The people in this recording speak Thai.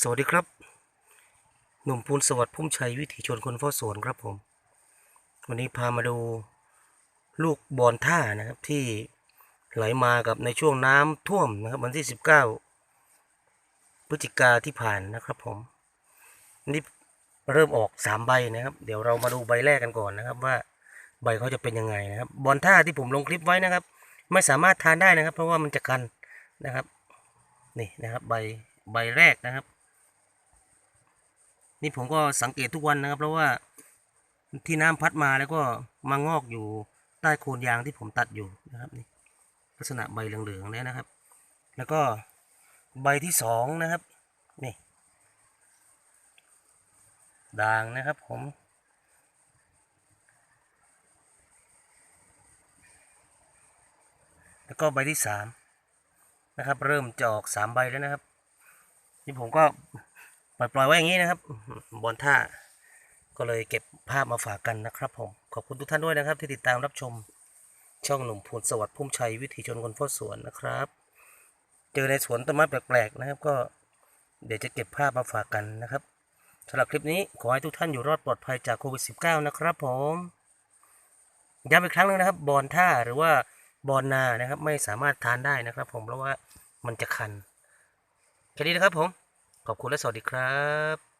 สวัสดีครับหนุ่มภูลสวัสดิ์พุ่มชัยวิถีชนคนเฝ้าสวนครับผม วันนี้พามาดูลูกบอลท่านะครับที่ไหลมากับในช่วงน้ำท่วมนะครับวันที่ 19 พฤศจิกาที่ผ่านนะครับผมนี่เริ่มออกสามใบนะครับ เดี๋ยวเรามาดูใบแรกกันก่อนนะครับ ว่าใบเขาจะเป็นยังไงนะครับ บอลท่าที่ผมลงคลิปไว้นะครับ ไม่สามารถทานได้นะครับ เพราะว่ามันจะคันนะครับนี่นะครับใบใบแรกนะครับ นี่ผมก็สังเกตทุกวันนะครับ เพราะว่าที่น้ำพัดมาแล้วก็มางอกอยู่ใต้โคนยางที่ผมตัดอยู่นะครับนี่ลักษณะใบเหลืองๆเนี่ยนะครับ แล้วก็ใบที่สองนะครับนี่ด่างนะครับผมแล้วก็ใบที่สามนะครับ เริ่มจะออกสามใบแล้วนะครับ นี่ผมก็ ปล่อยปล่อยไว้อย่างนี้นะครับ บอลท่า ก็เลยเก็บภาพมาฝากกันนะครับผม ขอบคุณทุกท่านด้วยนะครับ ที่ติดตามรับชมช่องหนุ่มพูนสวัสดิ์พุ่มชัยวิถีชนคนเฝ้าสวนนะครับ เจอในสวนต้นไม้แปลกๆนะครับ ก็เดี๋ยวจะเก็บภาพมาฝากกันนะครับสำหรับคลิปนี้ขอให้ทุกท่านอยู่รอดปลอดภัยจากโควิด -19 นะครับผมย้ำอีกครั้งหนึงนะครับ บอลท่าหรือว่าบอลนานะครับ ไม่สามารถทานได้นะครับ ผมเพราะว่ามันจะคันแค่นี้นะครับผม ขอบคุณและสวัสดีครับ